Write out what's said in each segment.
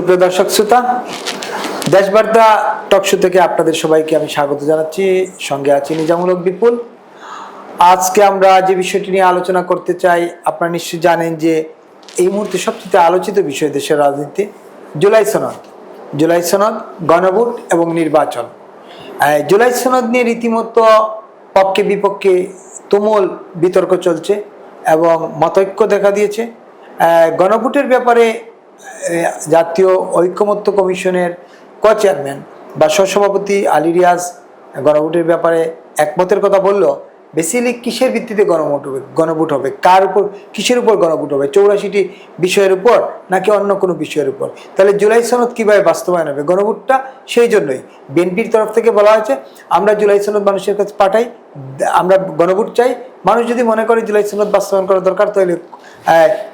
সুপ্রিয় দর্শক শ্রোতা, দেশবার্তা টকশো থেকে আপনাদের সবাইকে আমি স্বাগত জানাচ্ছি। সঙ্গে আছি নিজামূলক বিপুল। আজকে আমরা যে বিষয়টি নিয়ে আলোচনা করতে চাই, আপনারা নিশ্চয়ই জানেন যে এই মুহূর্তে সবচেয়ে আলোচিত বিষয় দেশের রাজনীতি, জুলাই সনদ। জুলাই সনদ, গণভোট এবং নির্বাচন। জুলাই সনদ নিয়ে রীতিমতো পক্ষে বিপক্ষে তুমুল বিতর্ক চলছে এবং মতৈক্য দেখা দিয়েছে। গণভোটের ব্যাপারে জাতীয় ঐক্যমত্য কমিশনের ক চেয়ারম্যান বা সহসভাপতি আলী রিয়াজ গণভোটের ব্যাপারে একমতের কথা বলল বেসিক্যালি কিসের ভিত্তিতে গণভোট হবে গণভোট হবে? কার উপর, কিসের উপর গণভোট হবে? চৌরাশিটি বিষয়ের উপর নাকি অন্য কোনো বিষয়ের উপর? তাহলে জুলাই সনদ কীভাবে বাস্তবায়ন হবে? গণভোটটা সেই জন্যই। বিএনপির তরফ থেকে বলা হয়েছে, আমরা জুলাই সনদ মানুষের কাছে পাঠাই, আমরা গণভোট চাই। মানুষ যদি মনে করে জুলাই সনদ বাস্তবায়ন করা দরকার, তাহলে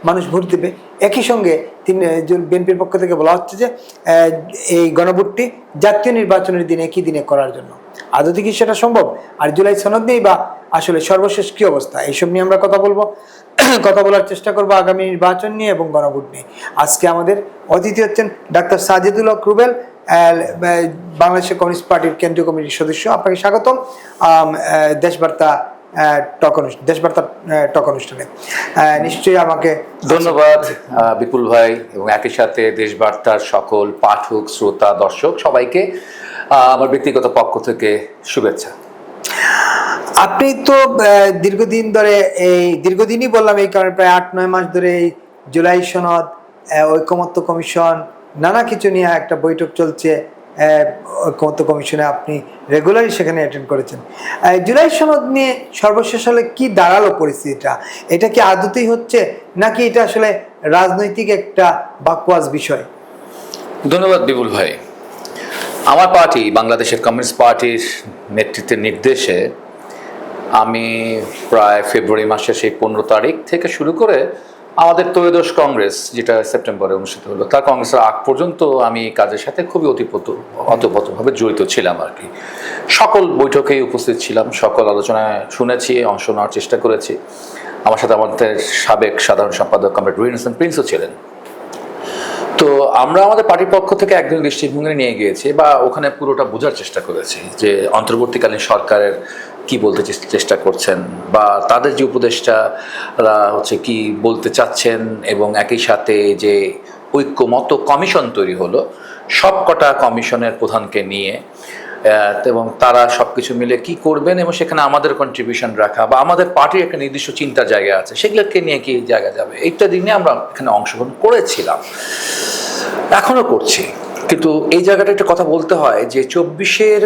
মানুষ ভোট দেবে। একই সঙ্গে তিনি বিএনপির পক্ষ থেকে বলা হচ্ছে যে এই গণভোটটি জাতীয় নির্বাচনের দিনে একই দিনে করার জন্য। আদৌ কি সেটা সম্ভব? আর জুলাই সনদ নেই বা আসলে সর্বশেষ কি অবস্থা? এইসব নিয়ে আমরা কথা বলব। কথা বলার চেষ্টা করব আগামী নির্বাচন নিয়ে এবং গণভোট নিয়ে। আজকে আমাদের অতিথি হচ্ছেন ডাক্তার সাজিদুল হক রুবেল বাংলাদেশের কমিউনিস্ট পার্টির কেন্দ্রীয় কমিটির সদস্য। আপনাকে স্বাগতম। দেশবার্তা টক অনুষ্ঠান দেশবার্তা টক অনুষ্ঠানে। নিশ্চয়ই আমাকে ধন্যবাদ বিপুল ভাই এবং একই সাথে দেশবার্তার সকল পাঠক শ্রোতা দর্শক সবাইকে আমার ব্যক্তিগত পক্ষ থেকে শুভেচ্ছা। আপনি তো দীর্ঘদিন ধরে এই দীর্ঘদিনই বললাম এই কারণে প্রায় আট নয় মাস ধরে এই জুলাই সনদ ঐকমত্য কমিশন নানা কিছু নিয়ে একটা বৈঠক চলছে। ঐকমত্য কমিশনে আপনি রেগুলারই সেখানে অ্যাটেন্ড করেছেন। জুলাই সনদ নিয়ে সর্বশেষ হলে কি দাঁড়াল পরিস্থিতিটা? এটা কি আদতেই হচ্ছে? নাকি এটা আসলে রাজনৈতিক একটা বাকওয়াজ বিষয়? ধন্যবাদ বিপুল ভাই। আমার পার্টি, বাংলাদেশের কমিউনিস্ট পার্টির নেতৃত্বের নির্দেশে আমি প্রায় ফেব্রুয়ারি মাসের সেই পনেরো তারিখ থেকে শুরু করে আমাদের ত্রয়োদশ কংগ্রেস, যেটা সেপ্টেম্বরে অনুষ্ঠিত হলো, তার কংগ্রেসের আগ পর্যন্ত আমি কাজের সাথে খুবই অতিপত অতপতভাবে জড়িত ছিলাম আর কি। সকল বৈঠকেই উপস্থিত ছিলাম, সকল আলোচনায় শুনেছি, অংশ নেওয়ার চেষ্টা করেছি। আমার সাথে আমাদের সাবেক সাধারণ সম্পাদক কমরেড রুইন হোসেন প্রিন্সও ছিলেন। তো আমরা আমাদের পার্টির পক্ষ থেকে একজন দৃষ্টিভঙ্গি নিয়ে গিয়েছি বা ওখানে পুরোটা বোঝার চেষ্টা করেছি যে অন্তর্বর্তীকালীন সরকারের কি বলতে চেষ্টা করছেন বা তাদের যে উপদেষ্টারা হচ্ছে কি বলতে চাচ্ছেন এবং একই সাথে যে ঐক্যমত কমিশন তৈরি হলো, সবকটা কমিশনের প্রধানকে নিয়ে এবং তারা সবকিছু মিলে কি করবেন এবং সেখানে আমাদের কন্ট্রিবিউশন রাখা বা আমাদের পার্টির একটা নির্দিষ্ট চিন্তার জায়গা আছে, সেগুলোকে নিয়ে কি জায়গা যাবে? এইটা দিনে আমরা এখানে অংশগ্রহণ করেছিলাম। এখনও করছি। কিন্তু এই জায়গাটা একটা কথা বলতে হয় যে চব্বিশের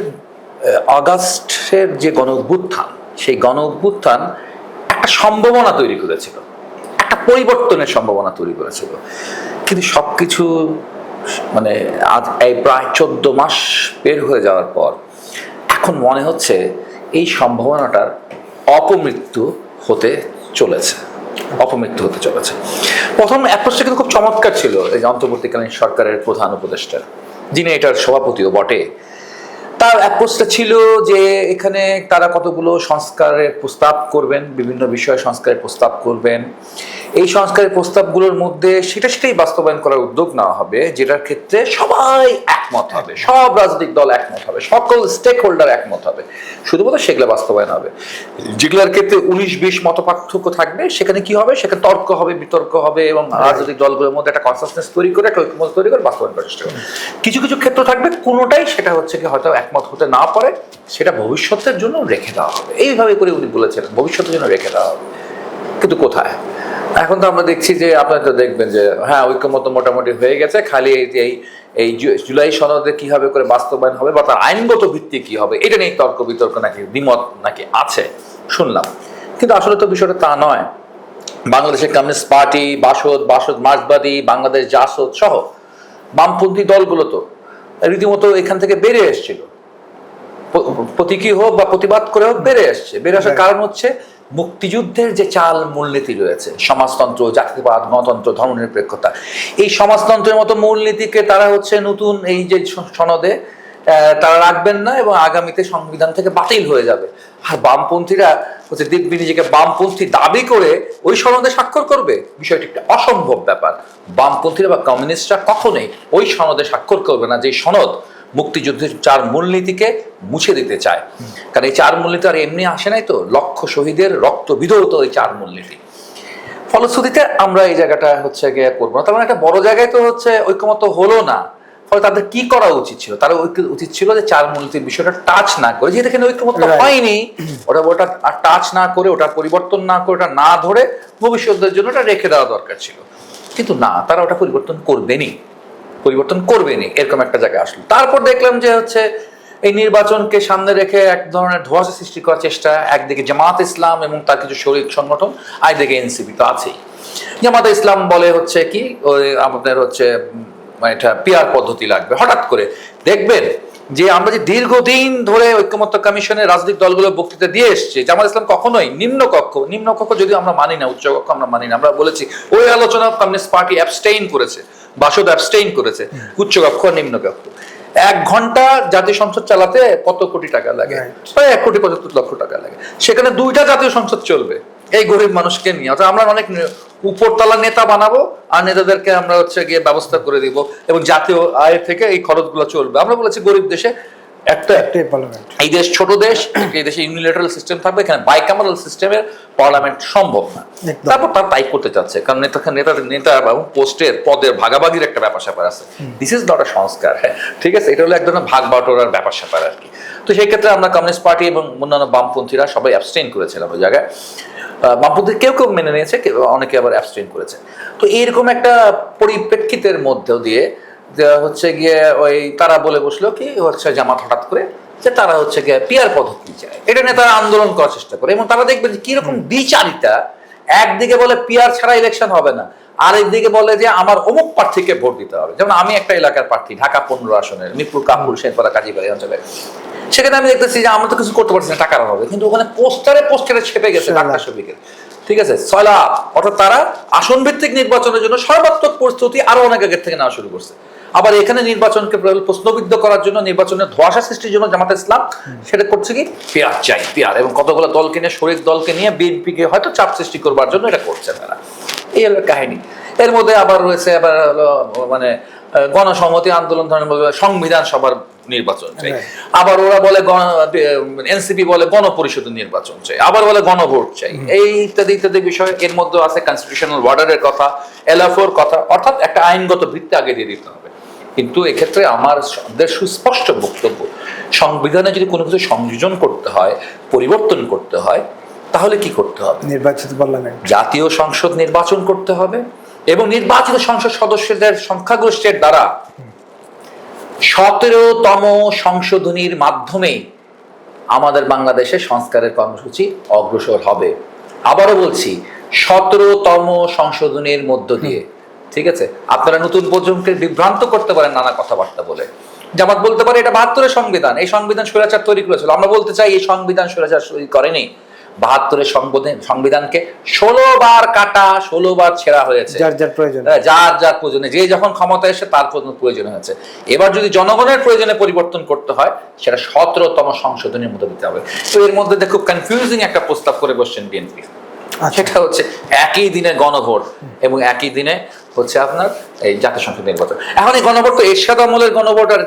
আগস্টের যে গণ অভ্যুত্থান, সেই গণ অভ্যুত্থান একটা সম্ভাবনা তৈরি করেছিল। একটা পরিবর্তনের সম্ভাবনা তৈরি করেছিল। কিন্তু সব কিছু মানে আজ এই প্রায় চোদ্দ মাস বের হয়ে যাওয়ার পর এখন মনে হচ্ছে এই সম্ভাবনাটার অপমৃত্যু হতে চলেছে। অপমৃত্যু হতে চলেছে। প্রথম অ্যাপ্রোচটা কিন্তু খুব চমৎকার ছিল এই অন্তর্বর্তীকালীন সরকারের প্রধান উপদেষ্টা যিনি এটার সভাপতিও বটে। তার অ্যাপ্রোচটা ছিল যে এখানে তারা কতগুলো সংস্কারের প্রস্তাব করবেন, বিভিন্ন বিষয়ে সংস্কারের প্রস্তাব করবেন। এই সংস্কারের প্রস্তাবগুলোর মধ্যে সেটা সেটাই বাস্তবায়ন করার উদ্যোগ নেওয়া হবে যেটার ক্ষেত্রে সবাই একমত হবে সব রাজনৈতিক দল একমত হবে সকল স্টেক হোল্ডার একমত হবে। শুধুমাত্র সেগুলো বাস্তবায়ন হবে। যেগুলোর ক্ষেত্রে উনিশ বিশ মত পার্থক্য থাকবে সেখানে কি হবে? সেখানে তর্ক হবে বিতর্ক হবে এবং রাজনৈতিক দলগুলোর মধ্যে একটা কনসাসনেস তৈরি করে একটা ঐক্যমত তৈরি করে বাস্তবায়ন করার চেষ্টা করবে। কিছু কিছু ক্ষেত্র থাকবে কোনোটাই সেটা হচ্ছে কি হয়তো একমত হতে না পারে সেটা ভবিষ্যতের জন্য রেখে দেওয়া হবে। এইভাবে করে উনি বলেছিলেন ভবিষ্যতের জন্য রেখে দেওয়া হবে। কিন্তু কোথায়? এখন তো আমরা দেখছি যে আপনারা তো দেখবেন যে হ্যাঁ ঐক্যমত মোটামুটি হয়ে গেছে। খালি এই এই জুলাই সনদে কীভাবে করে বাস্তবায়ন হবে বা তার আইনগত ভিত্তি কি হবে এটা নিয়ে তর্ক বিতর্ক নাকি দ্বিমত নাকি আছে? শুনলাম। কিন্তু আসলে তো বিষয়টা তা নয়। বাংলাদেশের কমিউনিস্ট পার্টি বাসদ বাসদ মার্ক্সবাদী বাংলাদেশ জাসদ সহ বামপন্থী দলগুলো তো রীতিমতো এখান থেকে বেড়ে এসেছিল। প্রতীকী হোক বা প্রতিবাদ করে হোক বেড়ে আসছে বেড়ে আসার কারণ হচ্ছে মুক্তিযুদ্ধের যে চাল মূলনীতি রয়েছে, সমাজতন্ত্র, জাতিবাদ, গণতন্ত্র ধর্মনিরপেক্ষতা এই সমাজতন্ত্রের মতো মূলনীতিকে তারা হচ্ছে নতুন এই যে সনদে তারা রাখবেন না এবং আগামীতে সংবিধান থেকে বাতিল হয়ে যাবে। আর বামপন্থীরা হচ্ছে দিব্যি নিজেকে বামপন্থী দাবি করে ওই সনদে স্বাক্ষর করবে। বিষয়টি একটা অসম্ভব ব্যাপার। বামপন্থীরা বা কমিউনিস্টরা কখনোই ওই সনদে স্বাক্ষর করবে না যে সনদ মুক্তিযুদ্ধের চার মূলনীতিকে মুছে দিতে চায়। কারণ এই চার মূলনীতি আর এমনি আসে নাই তো লক্ষ শহীদের রক্ত বিধৌত এই চার মূলনীতি। ফলশ্রুতিতে আমরা এই জায়গাটা হচ্ছে গিয়ে করব না। তার মানে একটা বড় জায়গায় তো হচ্ছে ঐক্যমত হলো না। ফলে তাদের কি করা উচিত ছিল? তারা উচিত ছিল যে চার মূলনীতির বিষয়টা টাচ না করে যেহেতু এখানে ঐক্যমত হয়নি ওটা ওটা আর টাচ না করে ওটা পরিবর্তন না করে ওটা না ধরে ভবিষ্যতের জন্য ওটা রেখে দেওয়া দরকার ছিল। কিন্তু না তারা ওটা পরিবর্তন করবেনি পরিবর্তন করবেনি এরকম একটা জায়গায় আসলো। তারপর দেখলাম যে হচ্ছে এই নির্বাচনকে সামনে রেখে এক ধরনের ধোঁয়াশা সৃষ্টি করার চেষ্টা, একদিকে জামাত ইসলাম এবং তার কিছু শরীর সংগঠন আর একদিকে এনসিপি তো আছেই। জামাত ইসলাম বলে হচ্ছে কি আমাদের হচ্ছে এটা পিয়ার পদ্ধতি লাগবে। হঠাৎ করে দেখবেন যে আমরা যে দীর্ঘদিন ধরে ঐক্যমত্য কমিশনের রাজনৈতিক দলগুলো বক্তৃতা দিয়ে এসছে, জামাত ইসলাম কখনোই নিম্ন কক্ষ নিম্ন কক্ষ যদি আমরা মানি না উচ্চ কক্ষ আমরা মানি না, আমরা বলেছি, ওই আলোচনা কমিউনিস্ট পার্টি অ্যাবস্টেইন করেছে। বাসদ অ্যাবস্টেইন করেছে। উচ্চ কক্ষ নিম্ন কক্ষ। এক ঘণ্টা জাতীয় সংসদ চালাতে কত কোটি টাকা লাগে? প্রায় এক কোটি পঁচাত্তর লক্ষ টাকা লাগে। সেখানে দুইটা জাতীয় সংসদ চলবে। এই গরিব মানুষকে নিয়ে। অর্থাৎ আমরা অনেক উপরতলা নেতা বানাবো আর নেতাদেরকে আমরা হচ্ছে গিয়ে ব্যবস্থা করে দিব এবং জাতীয় আয় থেকে এই খরচগুলো চলবে। আমরা বলেছি গরিব দেশে একটা একটাই পার্লামেন্ট এই দেশ ছোট দেশ এই দেশে ইউনিলেটারাল সিস্টেম থাকবে এখানে বাইকামারাল সিস্টেমের পার্লামেন্ট সম্ভব না। তারপর তারা তাই করতে চাচ্ছে কারণ নেতা নেতা নেতা এবং পোস্টের পদের ভাগাভাগির একটা ব্যাপার স্যাপার আছে। দিস ইজ নট আ সংস্কার হ্যাঁ। ঠিক আছে এটা হলো এক ধরনের ভাগ বাটোয়ারার ব্যাপার স্যাপার আর কি। তো সেই ক্ষেত্রে আমরা কমিউনিস্ট পার্টি এবং অন্যান্য বামপন্থীরা সবাই অ্যাবস্টেইন করেছিলাম ওই জায়গায়। বামপন্থী কেউ কেউ মেনে নিয়েছে কেউ অনেকে আবার অ্যাবস্টেইন করেছে। তো এইরকম একটা পরিপ্রেক্ষিতের মধ্যে দিয়ে যে হচ্ছে গিয়ে ওই তারা বলে বসল কি হচ্ছে জামাত হঠাৎ করে যে তারা হচ্ছে গিয়ে পিয়ার পদ্ধতি চায়। এটা নিয়ে তারা আন্দোলন করার চেষ্টা করে এবং তারা দেখবে যে কীরকম বিচারিতা একদিকে বলে পিয়ার ছাড়া ইলেকশন হবে না আর একদিকে বলে যে আমার অমুক প্রার্থীকে ভোট দিতে হবে। যেমন আমি একটা এলাকার প্রার্থী ঢাকা পনেরো আসনের মিরপুর কাপুর শেরপাড়া কাজীবাড়ি অঞ্চলে। সেখানে আমি দেখতেছি যে আমরা তো কিছু করতে পারছি না টাকার অভাবে কিন্তু ওখানে পোস্টারে পোস্টারে ছেপে গেছে ঢাকা। ডাক্তার ঠিক আছে? ছয় লাখ অর্থাৎ তারা আসন ভিত্তিক নির্বাচনের জন্য সর্বাত্মক প্রস্তুতি আরও অনেক আগের থেকে নেওয়া শুরু করছে। আবার এখানে নির্বাচনকে প্রশ্নবিদ্ধ করার জন্য নির্বাচনের ধোয়াশা সৃষ্টির জন্য জামাত ইসলাম সেটা করছে কি? পেয়ার চাই পেয়ার। এবং কতগুলো দলকে নিয়ে শরীর দলকে নিয়ে বিএনপিকে হয়তো চাপ সৃষ্টি করবার জন্য এটা করছে তারা। এই হলো কাহিনী। এর মধ্যে আবার রয়েছে আবার মানে গণসংহতি আন্দোলন ধরনের সংবিধান সভার নির্বাচন চাই। আবার ওরা বলে এনসিপি বলে গণপরিষদের নির্বাচন চাই। আবার বলে গণভোট চাই। এই ইত্যাদি ইত্যাদি বিষয় এর মধ্যে আছে কনস্টিটিউশনাল অর্ডারের কথা এলএফওর কথা। অর্থাৎ একটা আইনগত ভিত্তি আগে দিয়ে দিতে হবে। কিন্তু এক্ষেত্রে আমার আমাদের সুস্পষ্ট বক্তব্য সংবিধানে যদি কোনো কিছু সংযোজন করতে হয় পরিবর্তন করতে হয় তাহলে কি করতে হবে? নির্বাচিত পার্লামেন্ট। জাতীয় সংসদ নির্বাচন করতে হবে এবং নির্বাচিত সংসদ সদস্যদের সংখ্যাগরিষ্ঠের দ্বারা সতেরোতম সংশোধনীর মাধ্যমে আমাদের বাংলাদেশে সংস্কারের কর্মসূচি অগ্রসর হবে। আবারও বলছি সতেরোতম সংশোধনীর মধ্য দিয়ে ঠিক আছে? আপনারা নতুন প্রজন্মকে বিভ্রান্ত করতে পারেন নানা কথাবার্তা বলে। জামাত বলতে পারে এটা বাহাত্তরের সংবিধান। এই সংবিধান স্বৈরাচার তৈরি করেছিল। আমরা বলতে চাই এই সংবিধান স্বৈরাচার তৈরি করেনি। বাহাত্তরের সংবিধান সংবিধানকে ষোলো বার কাটা ষোলো বার ছেঁড়া হয়েছে। যার যার প্রয়োজন। হ্যাঁ, যার যার প্রয়োজনে। যে যখন ক্ষমতা এসে তার প্রয়োজন- প্রয়োজন হয়েছে। এবার যদি জনগণের প্রয়োজনে পরিবর্তন করতে হয় সেটা সতেরোতম সংশোধনের মধ্যে দিতে হবে। তো এর মধ্যে খুব কনফিউজিং একটা প্রস্তাব করে বসছেন বিএনপি আচ্ছা। সেটা হচ্ছে একই দিনে গণভোট এবং একই দিনে হচ্ছে আপনার এই জাতীয় সংসদ নির্বাচন। এখন এই গণভোট তো এরশাদ আমলের গণভোট আর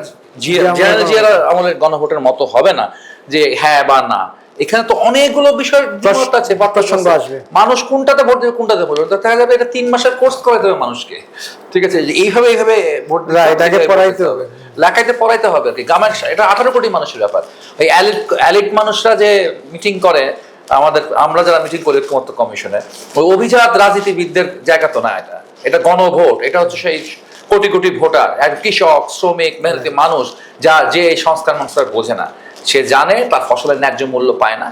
আমলের জিয়ার আমলের গণভোটের মতো হবে না যে হ্যাঁ বা না। এখানে তো অনেকগুলো বিষয় দ্বিমত আছে প্রসঙ্গ আসবে। মানুষ কোনটাতে ভোট দেবে কোনটাতে ভোট দেবে? তো দেখা যাবে এটা তিন মাসের কোর্স মানুষকে। ঠিক আছে? এইভাবে এইভাবে ভোট এইভাবে পড়াইতে হবে। পড়াইতে হবে আর কি। গ্রামের এটা আঠারো কোটি মানুষের ব্যাপার। এই অ্যালিট অ্যালিট মানুষরা যে মিটিং করে আমাদের আমরা যারা মিটিং করি ঐক্যমত্য কমিশনে ওই অভিজাত রাজনীতিবিদদের জায়গা তো না এটা। এটা গণভোট এটা হচ্ছে সেই কোটি কোটি ভোটার এক কৃষক শ্রমিক মেহনতি মানুষ যা যে এই সংস্কার সংস্কার বোঝে না। সে জানে তার ফসলের ন্যায্য মূল্য পায় না।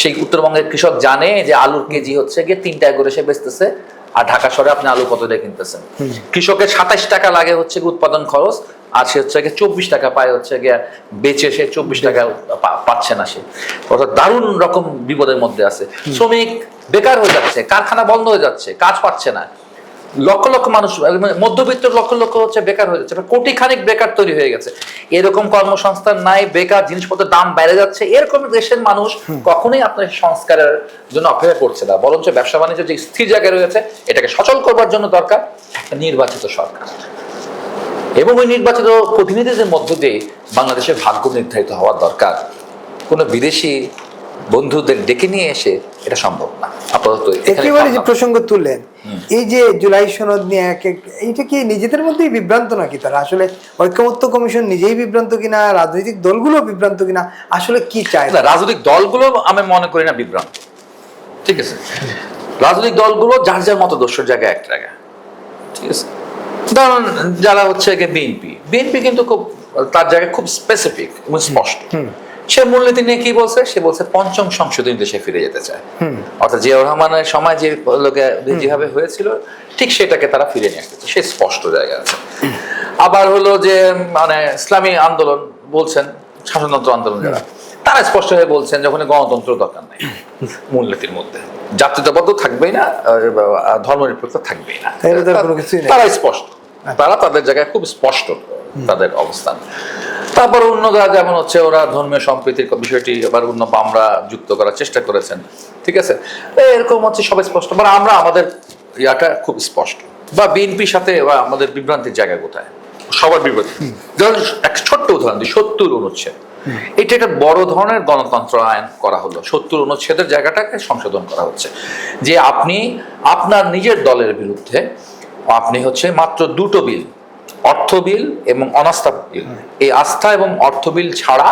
সেই উত্তরবঙ্গের কৃষক জানে যে আলুর কেজি হচ্ছে গিয়ে তিন টাকা করে সে বেচতেছে আর ঢাকা শহরে আপনি আলু কত দিয়ে কিনতেছেন? কৃষকের সাতাইশ টাকা লাগে হচ্ছে গিয়ে উৎপাদন খরচ আর সে হচ্ছে গিয়ে চব্বিশ টাকা পায় হচ্ছে গিয়ে বেচে সে চব্বিশ টাকা পাচ্ছে না সে। অর্থাৎ দারুণ রকম বিপদের মধ্যে আছে। শ্রমিক বেকার হয়ে যাচ্ছে কারখানা বন্ধ হয়ে যাচ্ছে কাজ পাচ্ছে না। লক্ষ লক্ষ মানুষ মানে মধ্যবিত্ত লক্ষ লক্ষ হচ্ছে বেকার হয়ে যাচ্ছে কোটি খানিক বেকার তৈরি হয়ে গেছে। এরকম কর্মসংস্থান নাই বেকার জিনিসপত্রের দাম বেড়ে যাচ্ছে এরকম দেশের মানুষ কখনোই আপনার সংস্কারের জন্য অপেক্ষা করছে না বরঞ্চ ব্যবসা বাণিজ্য যে স্থির জায়গায় রয়েছে এটাকে সচল করবার জন্য দরকার একটা নির্বাচিত সরকার। এবং ওই নির্বাচিত প্রতিনিধিদের মধ্য দিয়ে বাংলাদেশের ভাগ্য নির্ধারিত হওয়ার দরকার। কোনো বিদেশি বন্ধুদের ডেকে নিয়ে এসে এটা সম্ভব না। আপাতত একেবারে যে প্রসঙ্গ তুললেন এই যে জুলাই সনদ নিয়ে এক এক এইটা কি নিজেদের মধ্যেই বিভ্রান্ত নাকি তারা? আসলে ঐক্যমত্য কমিশন নিজেই বিভ্রান্ত কিনা রাজনৈতিক দলগুলো বিভ্রান্ত কিনা আসলে কি চায়? না, রাজনৈতিক দলগুলো আমি মনে করি না বিভ্রান্ত। ঠিক আছে? রাজনৈতিক দলগুলো যার যার মতো দোষের জায়গায় এক জায়গায়। ঠিক আছে? ধরুন যারা হচ্ছে বিএনপি। বিএনপি কিন্তু খুব তার জায়গায় খুব স্পেসিফিক এবং স্পষ্ট। সে মূলনীতি নিয়ে কি বলছে? সে বলছে পঞ্চম সংশোধনীতে সে ফিরে যেতে চায়। অর্থাৎ জিয়াউর রহমানের সময় যে লোকে যেভাবে হয়েছিল ঠিক সেটাকে তারা ফিরে নিয়ে আসতে সে স্পষ্ট জায়গা আছে। আবার হলো যে মানে ইসলামী আন্দোলন বলছেন শাসনতন্ত্র আন্দোলন যারা তারা স্পষ্ট হয়ে বলছেন যখন গণতন্ত্র দরকার নেই। মূলনীতির মধ্যে। জাতীয়তাবদ্ধ থাকবেই না ধর্মনিরপেক্ষ থাকবেই না। তারা স্পষ্ট। তারা তাদের জায়গায় খুব স্পষ্ট তাদের অবস্থান। তারপর অন্য যারা যেমন হচ্ছে ওরা ধর্মীয় সম্প্রীতির বিষয়টি এবার অন্য বামরা যুক্ত করার চেষ্টা করেছেন। ঠিক আছে? এরকম হচ্ছে সবাই স্পষ্ট। মানে আমরা আমাদের ইয়াটা খুব স্পষ্ট। বা বিএনপির সাথে বা আমাদের বিভ্রান্তির জায়গা কোথায়? সবার বিভ্রান্তি। যেমন এক ছোট্ট উদাহরণ দিই সত্তর অনুচ্ছেদ। এটা একটা বড় ধরনের গণতন্ত্র আইন করা হলো। সত্তর অনুচ্ছেদের জায়গাটাকে সংশোধন করা হচ্ছে। যে আপনি আপনার নিজের দলের বিরুদ্ধে আপনি হচ্ছে মাত্র দুটো বিল অর্থ বিল এবং অনাস্থা বিল। এই আস্থা এবং অর্থ বিল ছাড়া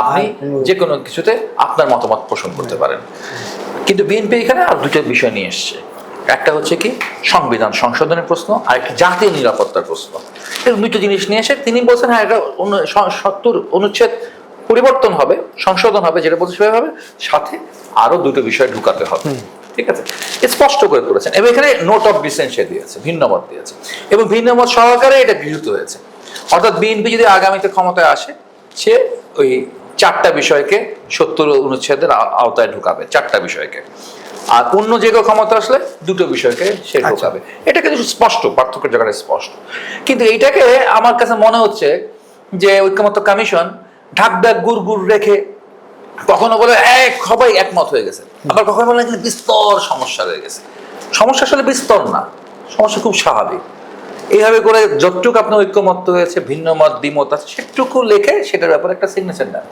আপনি যে কোনো কিছুতে আপনার মতামত পোষণ করতে পারেন। কিন্তু বিএনপি এখানে আর দুটো বিষয় নিয়ে এসছে। একটা হচ্ছে কি সংবিধান সংশোধনের প্রশ্ন আর একটা জাতীয় নিরাপত্তার প্রশ্ন। দুটো জিনিস নিয়ে এসে তিনি বলছেন হ্যাঁ এটা সত্তর অনুচ্ছেদ পরিবর্তন হবে সংশোধন হবে যেটা বলছে সেভাবে হবে। সাথে আরও দুটো বিষয় ঢুকাতে হবে। ঠিক আছে? স্পষ্ট করে করেছেন এবং এখানে নোট অফ ডিসেন্সে দিয়েছে ভিন্নমত দিয়েছে। এবং ভিন্নমত সহকারে এটা গৃহীত হয়েছে। অর্থাৎ বিএনপি যদি আগামীতে ক্ষমতায় আসে সে ওই চারটা বিষয়কে সত্তর অনুচ্ছেদের আওতায় ঢুকাবে চারটা বিষয়কে। আর অন্য যে কেউ ক্ষমতা আসলে দুটো বিষয়কে সে ঢোকাবে। এটা কিন্তু স্পষ্ট পার্থক্যের জায়গাটা স্পষ্ট। কিন্তু এইটাকে আমার কাছে মনে হচ্ছে যে ঐক্যমত্য কমিশন ঢাক ঢাক গুড় গুড় রেখে কখনো বলে এক সবাই একমত হয়ে গেছে। আবার কখনো বলে বিস্তর সমস্যা হয়ে গেছে। সমস্যা আসলে বিস্তর না সমস্যা খুব স্বাভাবিক। এইভাবে করে যতটুকু আপনার ঐক্যমত্য হয়েছে ভিন্ন মত দ্বিমত আছে সেটুকু লেখে সেটার ব্যাপারে একটা সিগনেচার দেন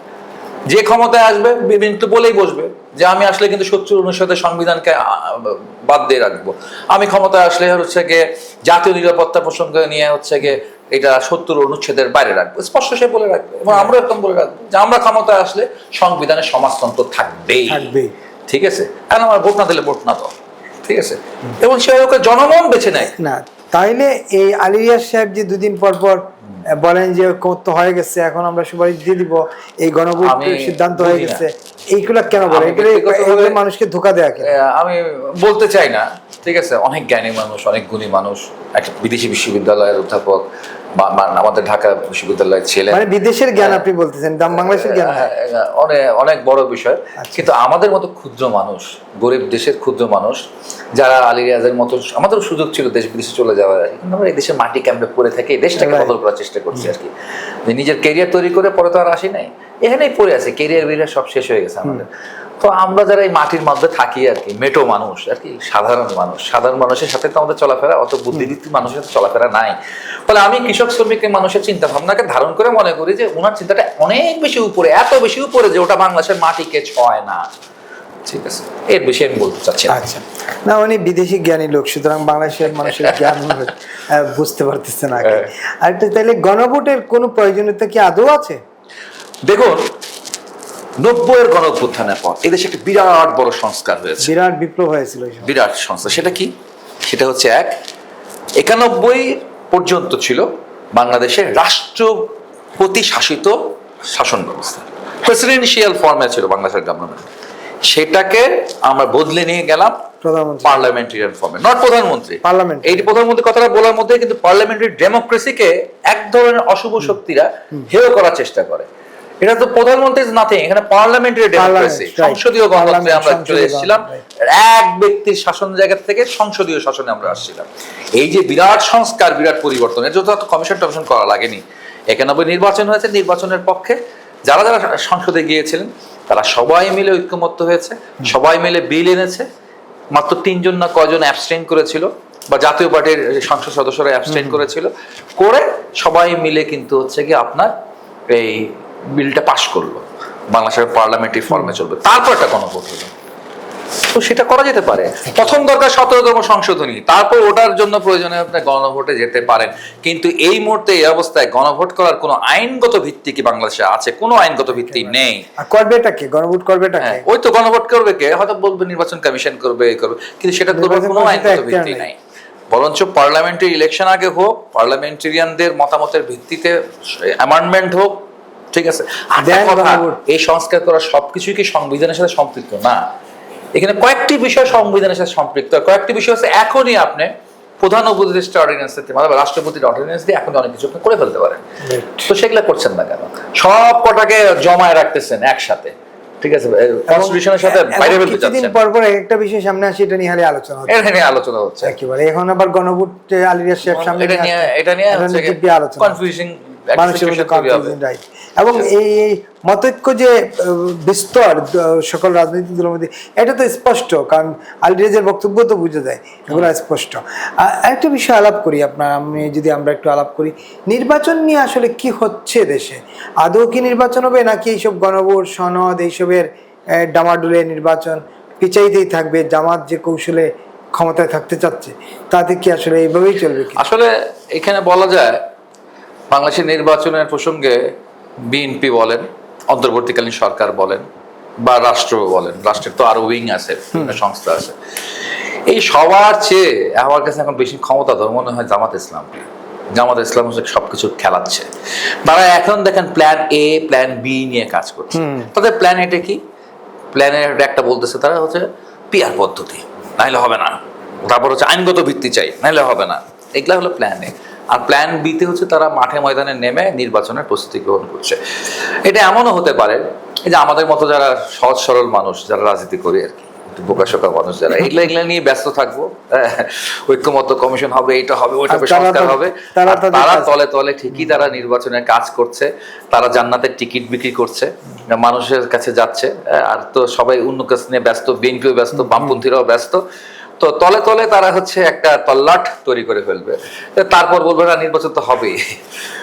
যে ক্ষমতায় আসবে বিভিন্ন বলেই বসবে যে আমি আসলে কিন্তু সত্তর অনুসারে সংবিধানকে বাদ দিয়ে রাখব। আমি ক্ষমতায় আসলে হচ্ছে গিয়ে জাতীয় নিরাপত্তা প্রসঙ্গ নিয়ে হচ্ছে গিয়ে এটা সত্তর অনুচ্ছেদের বাইরে রাখব স্পষ্ট সে বলে রাখবে এবং আমরা এরকম বলে রাখব যে আমরা ক্ষমতায় আসলে সংবিধানে সমাজতন্ত্র থাকবেই। থাকবেই। ঠিক আছে? আর আমার ভোট না দিলে ভোট না দাও ঠিক আছে? এবং সে ওকে জনগণ বেছে নেয়। না তাইলে এই আলিরিয়াস সাহেব যে দুদিন পর পর বলেন যে ঐক্যমত্য হয়ে গেছে এখন আমরা সুপারিশ দিয়ে দিব এই গণভোট সিদ্ধান্ত হয়ে গেছে এইগুলা কেন বলে? এগুলো মানুষকে ধোকা দেয়া আমি বলতে চাই না। ঠিক আছে? অনেক জ্ঞানী মানুষ অনেক গুণী মানুষ একটা বিদেশি বিশ্ববিদ্যালয়ের অধ্যাপক আমাদের ঢাকা বিশ্ববিদ্যালয়ের ছেলে। মানে বিদেশের জ্ঞান আপনি বলতেছেন দাম বাংলাদেশের জ্ঞান। হ্যাঁ, অনেক অনেক বড় বিষয়। কিন্তু আমাদের মতো ক্ষুদ্র মানুষ গরিব দেশের ক্ষুদ্র মানুষ যারা আলী রিয়াজের মতো আমাদের সুযোগ ছিল দেশ বিদেশে চলে যাওয়ার আর কিন্তু আমরা এই দেশের মাটি ক্যাম্পে পড়ে থেকে এই দেশটাকে. বদল করার চেষ্টা করছি আর কি নিজের কেরিয়ার তৈরি করে পরে তো আর আসি নাই। এখানেই পড়ে আছে কেরিয়ার বেরিয়ার সব শেষ হয়ে গেছে আমাদের। তো আমরা যারা এই মাটির মধ্যে থাকি আর কি মেটো মানুষ আর কি সাধারণ মানুষ সাধারণ মানুষের সাথে তো আমাদের চলাফেরা অত বুদ্ধিবৃত্তিক মানুষের সাথে চলাফেরা নাই। ফলে আমি কৃষক শ্রমিকের মানুষের চিন্তা ভাবনাকে ধারণ করে মনে করি যে ওনার চিন্তাটা অনেক বেশি উপরে এত বেশি উপরে যে ওটা বাংলাদেশের মাটিকে ছয় না। ঠিক আছে এর বেশি আমি বলতে চাচ্ছি আচ্ছা। না উনি বিদেশি জ্ঞানী লোক সুতরাং বাংলাদেশের মানুষের জ্ঞান বুঝতে পারতেছে না হ্যাঁ। আর একটা তাইলে গণভোটের কোনো প্রয়োজনীয়তা কি আদৌ আছে? দেখুন নব্বইয়ের গণ অভ্যুত্থানের পর এদেশে একটা বিরাট বড় সংস্কার হয়েছে। বিরাট বিপ্লব হয়েছিল বিরাট সংস্থা সেটা কি? সেটা হচ্ছে এক একানব্বই পর্যন্ত ছিল বাংলাদেশের রাষ্ট্রপতি শাসিত শাসন ব্যবস্থা। প্রেসিডেন্সিয়াল ফর্মে ছিল বাংলাদেশের গভর্নমেন্ট সেটাকে আমরা বদলে নিয়ে গেলাম পার্লামেন্টারিয়ান ফর্মে নট প্রধানমন্ত্রী। Parliament. এই প্রধানমন্ত্রী কথাটা বলার মধ্যে কিন্তু পার্লামেন্টারি ডেমোক্রেসিকে এক ধরনের অশুভ শক্তিরা হেয় করার চেষ্টা করে। এটা তো প্রধানমন্ত্রী নাথিং এখানে পার্লামেন্টারি ডেমোক্রেসি সংসদীয় গণতন্ত্রে আমরা চলে এসেছিলাম। এক ব্যক্তির শাসন জায়গা থেকে সংসদীয় শাসনে আমরা আসছিলাম। এই যে বিরাট সংস্কার বিরাট পরিবর্তন এর জন্য তো কমিশন টমিশন করা লাগেনি। একানব্বই নির্বাচন হয়েছে নির্বাচনের পক্ষে যারা যারা সংসদে গিয়েছিলেন তারা সবাই মিলে ঐক্যমত্য হয়েছে সবাই মিলে বিল এনেছে। মাত্র তিনজন না কয়জন অ্যাবস্টেন করেছিল বা জাতীয় পার্টির সংসদ সদস্যরা অ্যাবস্টেন করেছিল। করে সবাই মিলে কিন্তু হচ্ছে কি আপনার এই বিলটা পাশ করল। বাংলাদেশের পার্লামেন্টারি ফর্মে চলবে। তারপর একটা গণভোট হলো। তো সেটা করা যেতে পারে। প্রথম দরকার সতেরোতম সংশোধনী। তারপর ওটার জন্য প্রয়োজনে আপনি গণভোটে যেতে পারেন। কিন্তু এই মুহূর্তে এই অবস্থায় গণভোট করার কোনো আইনগত ভিত্তি কি বাংলাদেশে আছে? কোনো আইনগত ভিত্তি নেই। আর করবেটা কে? গণভোট করবেটা কে? হ্যাঁ, ওই তো গণভোট করবে কে? হয়তো বলবে নির্বাচন কমিশন করবে এই করবে। কিন্তু সেটা করবে কোনো আইনগত ভিত্তি নেই। নাই। বরঞ্চ পার্লামেন্টারি ইলেকশন আগে হোক পার্লামেন্টেরিয়ানদের মতামতের ভিত্তিতে অ্যামেন্ডমেন্ট হোক ঠিক আছে। এই সংস্কার করা সবকিছুই কি সংবিধানের সাথে সম্পৃক্ত? না। এখানে কয়েকটি বিষয় সংবিধানের সাথে সম্পৃক্ত। কয়েকটি বিষয় হচ্ছে এখনই আপনি প্রধান উপদেষ্টা অর্ডিন্যান্স অথবা রাষ্ট্রপতির অর্ডিন্যান্স দিয়ে এখন অনেক কিছু আপনি করে ফেলতে পারেন। তো সেগুলো করছেন না কেন? সব কটাকে জমায় রাখতেছেন একসাথে। ঠিক আছে? কনস্টিটিউশনের সাথে বাইরে পর পর একটা বিষয় সামনে আসে এটা নিয়ে আলোচনা হচ্ছে। এটা নিয়ে আলোচনা হচ্ছে। একেবারে। এখন আবার গণভোট আলিয়া সাহেব সামনে এটা নিয়ে এটা নিয়ে আলোচনা কনফিউজিং মানুষের মধ্যে কনফিউশন রাইট এবং এই এই মতৈক্য যে বিস্তর সকল রাজনৈতিক দলের মধ্যে এটা তো স্পষ্ট কারণ আলরিয়াজের বক্তব্য তো বুঝে যায় এগুলো স্পষ্ট। আর একটা বিষয় আলাপ করি আপনার আমি যদি আমরা একটু আলাপ করি নির্বাচন নিয়ে আসলে কি হচ্ছে দেশে? আদৌ কি নির্বাচন হবে নাকি এইসব গণভোট সনদ এইসবের ডামাডুলে নির্বাচন পিছাইতেই থাকবে জামাত যে কৌশলে ক্ষমতায় থাকতে চাচ্ছে তাতে কি আসলে এইভাবেই চলবে আসলে এখানে বলা যায় বাংলাদেশের নির্বাচনের প্রসঙ্গে বিএনপি বলেন অন্তর্বর্তীকালীন সরকার বলেন বা রাষ্ট্র বলেন রাষ্ট্রের তো আরও উইং আছে সংস্থা আছে। এই সবার চেয়ে আমার কাছে এখন বেশি ক্ষমতা ধর মনে হয় জামাত ইসলাম। জামাত ইসলাম হচ্ছে সবকিছু খেলাচ্ছে। তারা এখন দেখেন প্ল্যান এ প্ল্যান বি নিয়ে কাজ করছে। তাদের প্ল্যান এটা কি? প্ল্যানের একটা বলতেছে তারা হচ্ছে পিয়ার পদ্ধতি। নাহলে হবে না। তারপর হচ্ছে আইনগত ভিত্তি চাই নাহলে হবে না। এগুলা হলো প্ল্যান এ আর প্ল্যান বিতে হচ্ছে তারা মাঠে ময়দানে নেমে নির্বাচনের প্রস্তুতি গ্রহণ করছে। এটা এমনও হতে পারে যে আমাদের মতো যারা সহজ সরল মানুষ যারা রাজনীতি করি আর কি বোকাশোকা মানুষ যারা এগুলা এগুলা নিয়ে ব্যস্ত থাকব হ্যাঁ, ঐক্যমত্য কমিশন হবে এটা হবে ওইটা হবে সংস্কার হবে। তারা তলে তলে ঠিকই তারা নির্বাচনের কাজ করছে তারা জান্নাতের টিকিট বিক্রি করছে মানুষের কাছে যাচ্ছে আর তো সবাই অন্য কাজ নিয়ে ব্যস্ত বিএনপিও ব্যস্ত বামপন্থীরাও ব্যস্ত। তো তলে তলে তারা হচ্ছে একটা তল্লাট তৈরি করে ফেলবে। তারপর বলবে না নির্বাচন তো হবেই।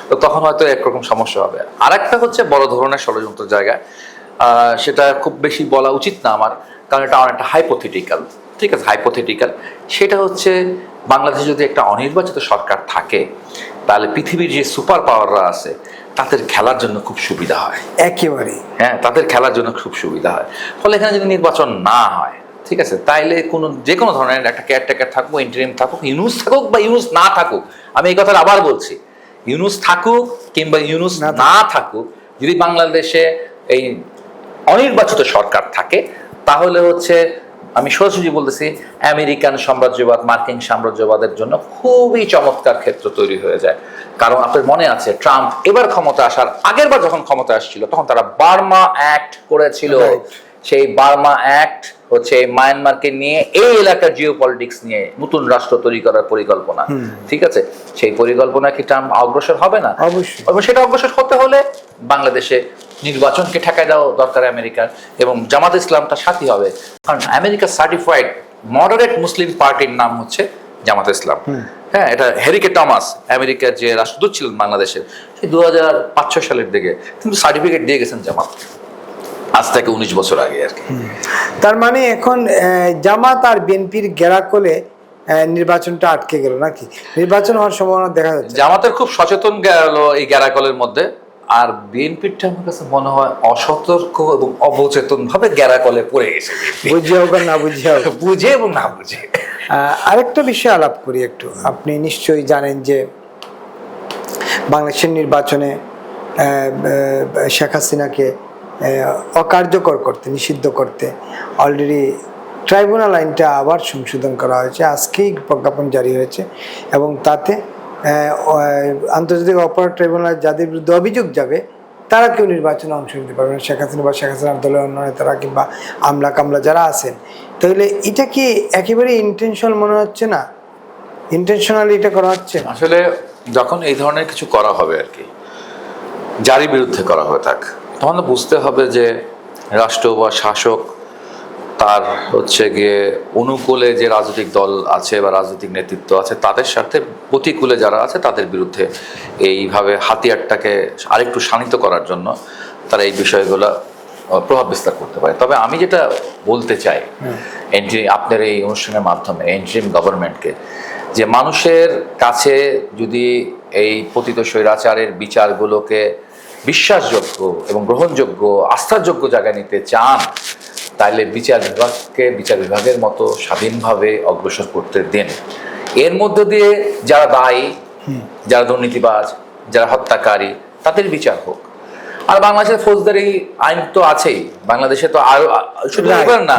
তো তখন হয়তো একরকম সমস্যা হবে। আর একটা হচ্ছে বড় ধরনের ষড়যন্ত্র জায়গা। সেটা খুব বেশি বলা উচিত না আমার কারণ এটা অনেকটা হাইপোথেটিক্যাল ঠিক আছে? হাইপোথেটিক্যাল সেটা হচ্ছে বাংলাদেশে যদি একটা অনির্বাচিত সরকার থাকে তাহলে পৃথিবীর যে সুপার পাওয়াররা আছে তাদের খেলার জন্য খুব সুবিধা হয়। একেবারে হ্যাঁ তাদের খেলার জন্য খুব সুবিধা হয়। ফলে এখানে যদি নির্বাচন না হয় ঠিক আছে? তাইলে কোনো যে কোনো ধরনের একটা কেয়ারটেকার থাকুক ইন্টারিম থাকুক ইউনুস থাকুক বা ইউনুস না থাকুক আমি এই কথাটা আবার বলছি। ইউনুস থাকুক কিংবা ইউনুস না থাকুক। যদি বাংলাদেশে এই অনির্বাচিত সরকার থাকে তাহলে হচ্ছে আমি সোজাসুজি বলতেছি আমেরিকান সাম্রাজ্যবাদ মার্কিন সাম্রাজ্যবাদের জন্য খুবই চমৎকার ক্ষেত্র তৈরি হয়ে যায়। কারণ আপনার মনে আছে ট্রাম্প এবার ক্ষমতা আসার আগের বার যখন ক্ষমতা আসছিল তখন তারা বার্মা অ্যাক্ট করেছিল। সেই বার্মা অ্যাক্ট হচ্ছে মায়ানমারকে নিয়ে এই এলাকার জিও পলিটিক্স নিয়ে নতুন রাষ্ট্র তৈরি করার পরিকল্পনা। ঠিক আছে? সেই পরিকল্পনা কি ট্রাম্প অগ্রসর হবে না? অবশ্যই। সেটা অগ্রসর হতে হলে বাংলাদেশে নির্বাচনকে ঠেকায় দেওয়া দরকার আমেরিকার এবং জামাত ইসলামটা সাথী হবে। কারণ আমেরিকা সার্টিফাইড মডারেট মুসলিম পার্টির নাম হচ্ছে জামাত ইসলাম। হ্যাঁ এটা হেরিকে টমাস আমেরিকার যে রাষ্ট্রদূত ছিলেন বাংলাদেশের সেই দু পাঁচ ছয় সালের দিকে কিন্তু সার্টিফিকেট দিয়ে গেছেন জামাত। আজ থেকে উনিশ বছর আগে আর কি। তার মানে এখন জামাত আর বিএনপির গেরাকলে আহ, নির্বাচনটা আটকে গেল নাকি? নির্বাচন হওয়ার সম্ভাবনা দেখা যাচ্ছে। জামাতের খুব সচেতন গেল এই গ্যারাকলের মধ্যে। আর বিএনপিরটা আমার কাছে মনে হয় অসতর্ক এবং অবচেতন ভাবে গ্যারাকলে পড়ে গেছে বুঝে হোক না বুঝে হোক। বুঝে এবং না বুঝে। আরেকটা বিষয় আলাপ করি একটু। আপনি নিশ্চয়ই জানেন যে বাংলাদেশের নির্বাচনে শেখ হাসিনাকে অকার্যকর করতে, নিষিদ্ধ করতে। অলরেডি ট্রাইব্যুনাল আইনটা আবার সংশোধন করা হয়েছে, আজকেই প্রজ্ঞাপন জারি হয়েছে এবং তাতে আন্তর্জাতিক অপরাধ ট্রাইব্যুনাল যাদের বিরুদ্ধে অভিযোগ যাবে, তারা কেউ নির্বাচনে অংশ নিতে পারবে না। শেখ হাসিনা বা শেখ হাসিনার দলের অন্য নেতারা কিংবা আমলা কামলা যারা আছেন তাহলে এটা কি একেবারে ইন্টেনশনাল মনে হচ্ছে না? ইন্টেনশনালি এটা করা হচ্ছে? আসলে যখন এই ধরনের কিছু করা হবে আর কি, যারই বিরুদ্ধে করা হয়ে থাক তখন বুঝতে হবে যে রাষ্ট্র বা শাসক তার হচ্ছে গিয়ে অনুকূলে যে রাজনৈতিক দল আছে বা রাজনৈতিক নেতৃত্ব আছে তাদের সাথে প্রতিকূলে যারা আছে তাদের বিরুদ্ধে এইভাবে হাতিয়ারটাকে আরেকটু শানিত করার জন্য তারা এই বিষয়গুলো প্রভাব বিস্তার করতে পারে। তবে আমি যেটা বলতে চাই এন্ট্রি আপনার এই অনুষ্ঠানের মাধ্যমে এন্ট্রিম গভর্নমেন্টকে যে মানুষের কাছে যদি এই পতিত স্বৈরাচারের বিচারগুলোকে বিশ্বাসযোগ্য এবং গ্রহণযোগ্য আস্থাযোগ্য জায়গায় নিতে চান তাইলে বিচার বিভাগকে বিচার বিভাগের মতো স্বাধীনভাবে অগ্রসর করতে দেন। এর মধ্য দিয়ে যারা দায়ী যারা দুর্নীতিবাজ যারা হত্যাকারী তাদের বিচার হোক। আর বাংলাদেশের ফৌজদারি আইন তো আছেই। বাংলাদেশে তো আরও শুধু না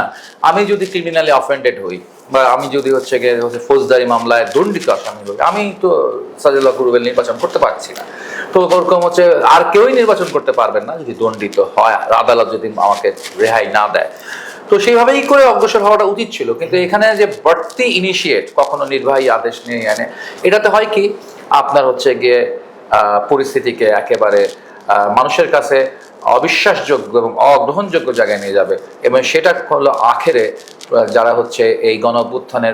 আমি যদি ক্রিমিনালি অফেন্ডেড হই বা আমি যদি হচ্ছে গিয়ে হচ্ছে ফৌজদারি মামলায় দণ্ডিত আসামি হই আমি তো সাজুল্লাহ কুরুবেল নির্বাচন করতে পারছি না। তো ওরকম হচ্ছে আর কেউই নির্বাচন করতে পারবেন না যদি দণ্ডিত হয় আদালত যদি আমাকে রেহাই না দেয়। তো সেইভাবেই করে অগ্রসর হওয়াটা উচিত ছিল। কিন্তু এখানে যে বাড়তি ইনিশিয়েট কখনো নির্বাহী আদেশ নিয়ে আনে এটাতে হয় কি আপনার হচ্ছে গিয়ে পরিস্থিতিকে একেবারে মানুষের কাছে অবিশ্বাসযোগ্য এবং অগ্রহণযোগ্য জায়গায় নিয়ে যাবে। এবং সেটা হলো আখেরে যারা হচ্ছে এই গণ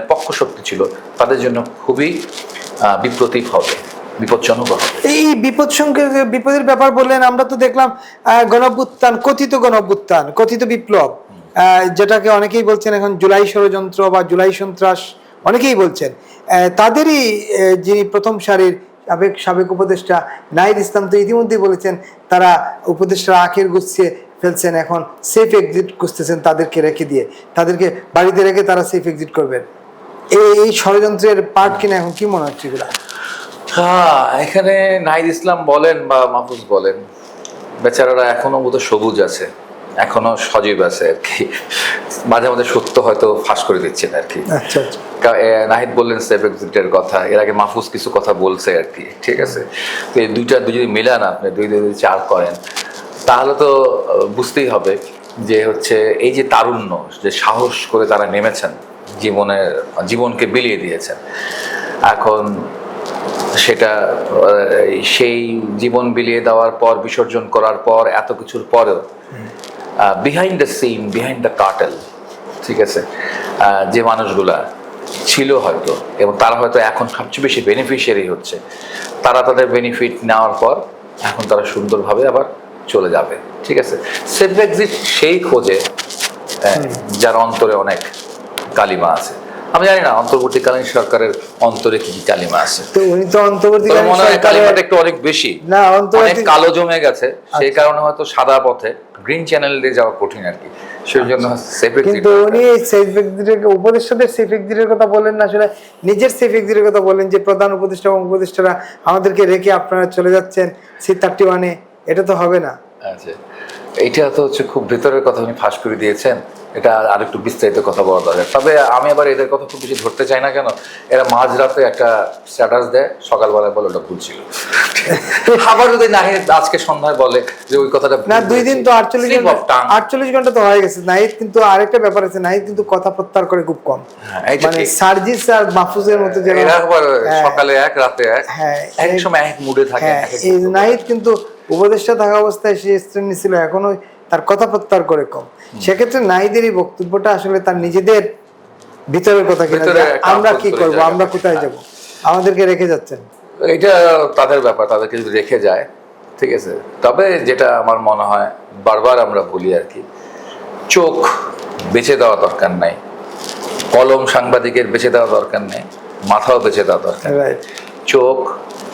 পক্ষ শক্তি ছিল তাদের জন্য খুবই আহ, বিপ্রতীপ হবে। বিপজ্জনক এই বিপদ সঙ্গে বিপদের ব্যাপার বললেন আমরা তো দেখলাম আহ, গণঅভ্যুত্থান কথিত গণঅভ্যুত্থান কথিত বিপ্লব যেটাকে অনেকেই বলছেন এখন জুলাই ষড়যন্ত্র বা জুলাই সন্ত্রাস অনেকেই বলছেন। তাদেরই যিনি প্রথম সারির সাবেক সাবেক উপদেষ্টা নাহিদ ইসলাম তো ইতিমধ্যেই বলেছেন তারা উপদেষ্টা আখের গুছিয়ে ফেলছেন এখন সেফ এক্সিট খুঁজতেছেন তাদেরকে রেখে দিয়ে। তাদেরকে বাড়িতে রেখে তারা সেফ এক্সিট করবেন। এই ষড়যন্ত্রের পার্ট কিনা এখন কি মনে হচ্ছে হ্যাঁ এখানে নাহিদ ইসলাম বলেন বা মাহফুজ বলেন। বেচারারা এখনও বোধ সবুজ আছে এখনও সজীব আছে আর কি। মাঝে মাঝে সত্য হয়তো ফাঁস করে দিচ্ছেন আর কি। আচ্ছা আচ্ছা। নাহিদ বললেন সেফ এক্সিটের কথা এর আগে মাহফুজ কিছু কথা বলছে আর কি ঠিক আছে? তো এই দুইটা দুই যদি মিলান আপনি দুই দুই দুই চার করেন তাহলে তো বুঝতেই হবে যে হচ্ছে এই যে তারুণ্য যে সাহস করে তারা নেমেছেন জীবনের জীবনকে বিলিয়ে দিয়েছেন। এখন সেটা সেই জীবন বিলিয়ে দেওয়ার পর বিসর্জন করার পর এত কিছুর পরেও behind the scene behind the cartel ঠিক আছে? যে মানুষগুলা ছিল হয়তো এবং তারা হয়তো এখন সবচেয়ে বেশি বেনিফিশিয়ারি হচ্ছে তারা তাদের বেনিফিট নেওয়ার পর এখন তারা সুন্দরভাবে আবার চলে যাবে ঠিক আছে? সেফ এক্সিট সেই খোঁজে যার অন্তরে অনেক কালিমা আছে। আমি জানি না অন্তর্বর্তীকালীন সরকারের অন্তরে কি কি কালিমা আছে। তো উনি তো অন্তর্বর্তী তবে মনে হয় কালিমাটা একটু অনেক বেশি। না অনেক কালো জমে গেছে সেই কারণে হয়তো সাদা পথে গ্রিন চ্যানেল দিয়ে যাওয়া কঠিন আর কি। সেই জন্য সেফ কিন্তু উনি উপদেষ্টাদের কথা বলেন না আসলে নিজের সেফ এক্সিটের কথা বলেন যে প্রধান উপদেষ্টা এবং উপদেষ্টারা আমাদেরকে রেখে আপনারা চলে যাচ্ছেন সি থার্টি ওয়ানে এটা তো হবে না। আচ্ছা। এইটা তো হচ্ছে খুব ভেতরের কথা উনি ফাঁস করে দিয়েছেন। এটা আর একটু বিস্তারিত কথা বলা দরকার। তবে আমি আবার এদের কথা খুব বেশি ধরতে চাই না কেন? এরা মাঝরাতে একটা স্ট্যাটাস দেয় সকালবেলায় বলে ওটা ভুল ছিল। আবার যদি নাহিদ আজকে সন্ধ্যায় বলে যে ওই কথাটা না দুই দিন তো আটচল্লিশ ঘণ্টা আটচল্লিশ ঘণ্টা তো হয়ে গেছে। নাহিদ কিন্তু আরেকটা ব্যাপার আছে নাহিদ কিন্তু কথা প্রত্যাহার করে খুব কম। হ্যাঁ, মানে। সার্জিস আর মাহফুজের মতো এরা হ্যাঁ। সকালে এক রাতে এক। হ্যাঁ, এক সময় এক মুডে থাকে। নাহিদ কিন্তু উপদেষ্টা থাকা অবস্থায় সে শ্রেণি ছিল এখনও তার কথা প্রত্যাহার করে কম। সেক্ষেত্রে নাহিদের এই বক্তব্যটা আসলে তার নিজেদের ভিতরের কথা আমরা কি করব আমরা কোথায় যাব? আমাদেরকে রেখে যাচ্ছেন। এটা তাদের ব্যাপার তাদেরকে যদি রেখে যায় ঠিক আছে। তবে যেটা আমার মনে হয় বারবার আমরা বলি আর কি চোখ বেছে দেওয়া দরকার নাই। কলম সাংবাদিকের বেছে দেওয়া দরকার নেই মাথাও বেছে দেওয়া দরকার চোখ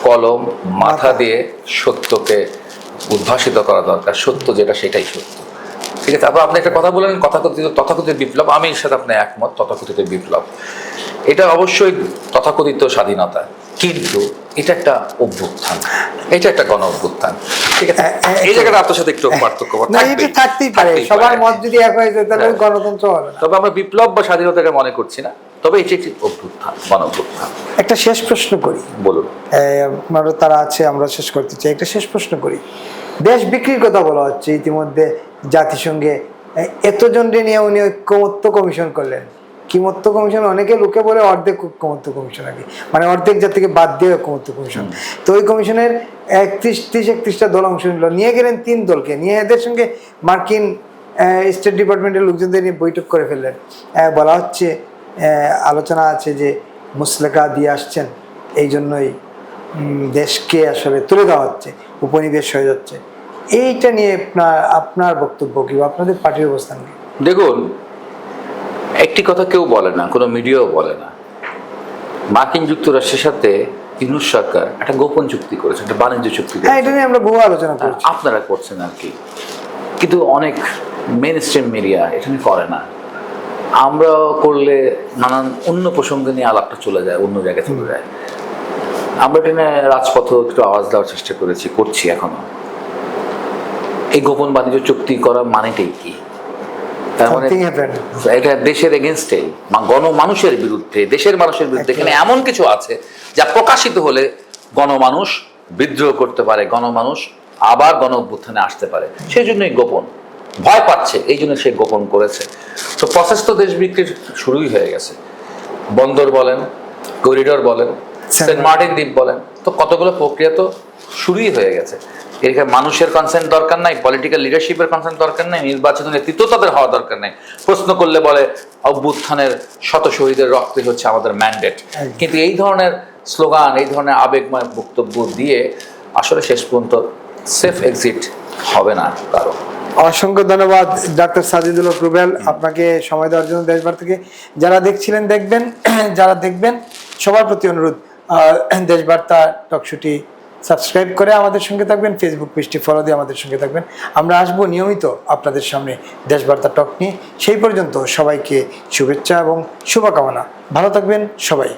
কলম মাথা। দিয়ে সত্যকে উদ্ভাসিত করা দরকার সত্য যেটা সেটাই সত্য। ঠিক আছে তারপর আপনি একটা কথা বলেন তথাকথিত তথাকথিত বিপ্লব আমি এর সাথে আপনি একমত তথাকথিত বিপ্লব। এটা অবশ্যই তথাকথিত স্বাধীনতা কিন্তু এটা একটা অভ্যুত্থান এটা একটা গণ অভ্যুত্থান ঠিক আছে এই জায়গাটা আপনার সাথে একটু পার্থক্য এটা থাকতেই পারে সবার মত যদি এক হয়ে যায় তাহলে হ্যাঁ। গণতন্ত্র হবে তবে আমরা বিপ্লব বা স্বাধীনতাকে মনে করছি না তবে এটি একটি অভ্যুত্থান গণ অভ্যুত্থান একটা শেষ প্রশ্ন করি। বলুন। আপনারও তারা আছে আমরা শেষ করতে চাই। একটা শেষ প্রশ্ন করি। দেশ বিক্রির কথা বলা হচ্ছে ইতিমধ্যে জাতিসংঘে। এতজনকে নিয়ে উনি ঐক্যমত্য কমিশন করলেন। কিমত্ব কমিশন? অনেকে লোকে বলে অর্ধেক ঐক্যমত্য কমিশন কি মানে অর্ধেক জাতিকে বাদ দিয়ে ঐক্যমত্য কমিশন। তো ওই কমিশনের একত্রিশ ত্রিশ একত্রিশটা দল অংশ নিল। নিয়ে গেলেন তিন দলকে। নিয়ে এদের সঙ্গে মার্কিন স্টেট ডিপার্টমেন্টের লোকজনদের নিয়ে বৈঠক করে ফেললেন। বলা হচ্ছে আলোচনা আছে যে মুসলেকা দিয়ে আসছেন এই জন্যই দেশকে আসলে তুলে দেওয়া হচ্ছে উপনিবেশ হয়ে যাচ্ছে। এইটা নিয়ে আপনার আপনার বক্তব্য কি আপনাদের পার্টির অবস্থান কি? দেখুন একটি কথা কেউ বলে না কোনো মিডিয়াও বলে না। মার্কিন যুক্তরাষ্ট্রের সাথে ইউনুস সরকার একটা গোপন চুক্তি করেছে একটা বাণিজ্য চুক্তি হ্যাঁ এটা নিয়ে আমরা বহু আলোচনা করছি। আপনারা করছেন আর কি। কিন্তু অনেক মেন স্ট্রিম মিডিয়া এটা নিয়ে করে না। আমরা করলে নানান অন্য প্রসঙ্গে নিয়ে আলাপটা চলে যায় অন্য জায়গায় চলে যায়। আমরা নিয়ে রাজপথে একটু আওয়াজ দেওয়ার চেষ্টা করেছি করছি এখনও। এই গোপন বাণিজ্য চুক্তি করার মানেটাই কি? তার মানে এটা দেশের এগেনস্টে গণমানুষের বিরুদ্ধে দেশের মানুষের বিরুদ্ধে। এখানে এমন কিছু আছে যা প্রকাশিত হলে গণমানুষ বিদ্রোহ করতে পারে গণমানুষ আবার গণ অভ্যুত্থানে আসতে পারে। সেই জন্যই গোপন। ভয় পাচ্ছে এই জন্য সে গোপন করেছে। তো প্রসেস তো দেশ বিক্রির শুরুই হয়ে গেছে। বন্দর বলেন করিডোর বলেন সেন্ট মার্টিন দ্বীপ বলেন তো কতগুলো প্রক্রিয়া তো শুরুই হয়ে গেছে। এখানে মানুষের কনসেন্ট দরকার নাই পলিটিক্যাল লিডারশিপের কনসেন্ট দরকার নাই নির্বাচিত নেতৃত্ব তাদের হওয়া দরকার নাই। প্রশ্ন করলে বলে অভ্যুত্থানের শত শহীদের রক্তই হচ্ছে আমাদের ম্যান্ডেট কিন্তু এই ধরনের স্লোগান এই ধরনের আবেগময় বক্তব্য দিয়ে আসলে শেষ পর্যন্ত সেফ এক্সিট হবে না কারও। অসংখ্য ধন্যবাদ, ডাক্তার সাজিদুল রুবেল, আপনাকে সময় দেওয়ার জন্য দেশবার থেকে। যারা দেখছিলেন, দেখবেন, যারা দেখবেন, সবার প্রতি অনুরোধ দেশবার্তা টকশুটি সাবস্ক্রাইব করে আমাদের সঙ্গে থাকবেন ফেসবুক পেজটি ফলো দিয়ে আমাদের সঙ্গে থাকবেন। আমরা আসব নিয়মিত আপনাদের সামনে দেশবার্তা টক নিয়ে। সেই পর্যন্ত সবাইকে শুভেচ্ছা এবং শুভকামনা। ভালো থাকবেন সবাই।